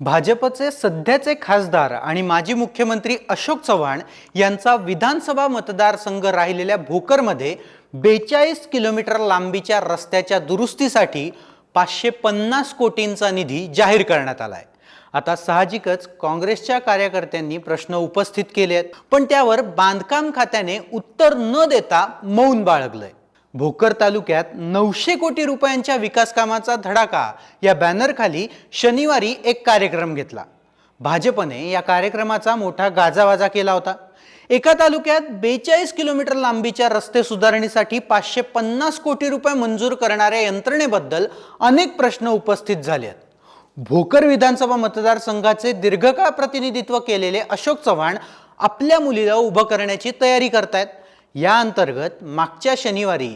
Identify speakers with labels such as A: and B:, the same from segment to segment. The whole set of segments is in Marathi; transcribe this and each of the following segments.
A: भाजपचे सध्याचे खासदार आणि माजी मुख्यमंत्री अशोक चव्हाण यांचा विधानसभा मतदारसंघ राहिलेल्या भोकरमध्ये बेचाळीस किलोमीटर लांबीच्या रस्त्याच्या दुरुस्तीसाठी पाचशे पन्नास कोटींचा निधी जाहीर करण्यात आला आहे आता साहजिकच काँग्रेसच्या कार्यकर्त्यांनी प्रश्न उपस्थित केले आहेत पण त्यावर बांधकाम खात्याने उत्तर न देता मौन बाळगलंय. भोकर तालुक्यात नऊशे कोटी रुपयांच्या विकास कामाचा धडाका या बॅनरखाली शनिवारी एक कार्यक्रम घेतला. भाजपने या कार्यक्रमाचा मोठा गाजावाजा केला होता. एका तालुक्यात बेचाळीस किलोमीटर लांबीच्या रस्ते सुधारणेसाठी पाचशे पन्नास कोटी रुपये मंजूर करणाऱ्या यंत्रणेबद्दल अनेक प्रश्न उपस्थित झाले आहेत. भोकर विधानसभा मतदारसंघाचे दीर्घकाळ प्रतिनिधित्व केलेले अशोक चव्हाण आपल्या मुलीला उभं करण्याची तयारी करतायत. या अंतर्गत मागच्या शनिवारी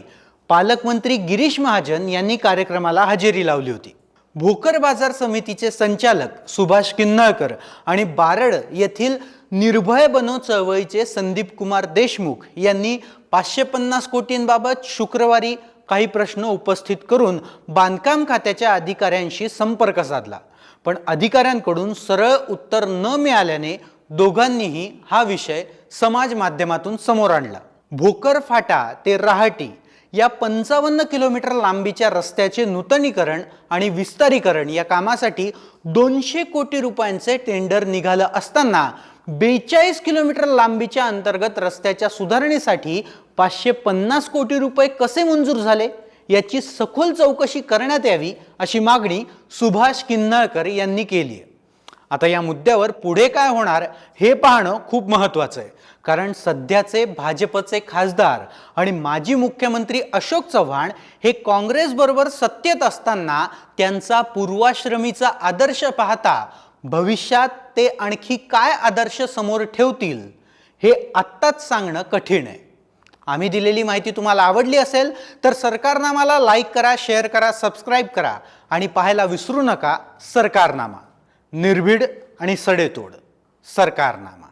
A: पालकमंत्री गिरीश महाजन यांनी कार्यक्रमाला हजेरी लावली होती. भोकर बाजार समितीचे संचालक सुभाष किन्नळकर आणि बारड येथील निर्भय बनो चळवळीचे संदीप कुमार देशमुख यांनी पाचशे पन्नास कोटींबाबत शुक्रवारी काही प्रश्न उपस्थित करून बांधकाम खात्याच्या अधिकाऱ्यांशी संपर्क साधला. पण अधिकाऱ्यांकडून सरळ उत्तर न मिळाल्याने दोघांनीही हा विषय समाज माध्यमातून समोर आणला. भोकर फाटा ते रहाटी या पंचावन्न किलोमीटर लांबीच्या रस्त्याचे नूतनीकरण आणि विस्तारीकरण या कामासाठी दोनशे कोटी रुपयांचे टेंडर निघालं असताना बेचाळीस किलोमीटर लांबीच्या अंतर्गत रस्त्याच्या सुधारणेसाठी पाचशे पन्नास कोटी रुपये कसे मंजूर झाले? याची सखोल चौकशी करण्यात यावी अशी मागणी सुभाष किन्नळकर यांनी केली आहे. आता या मुद्द्यावर पुढे काय होणार हे पाहणं खूप महत्त्वाचं आहे. कारण सध्याचे भाजपचे खासदार आणि माजी मुख्यमंत्री अशोक चव्हाण हे काँग्रेसबरोबर सत्तेत असताना त्यांचा पूर्वाश्रमीचा आदर्श पाहता भविष्यात ते आणखी काय आदर्श समोर ठेवतील हे आत्ताच सांगणं कठीण आहे. आम्ही दिलेली माहिती तुम्हाला आवडली असेल तर सरकारनामाला लाईक करा शेअर करा सबस्क्राईब करा आणि पाहायला विसरू नका सरकारनामा. निर्भीड आणि सडेतोड. सरकारनामा.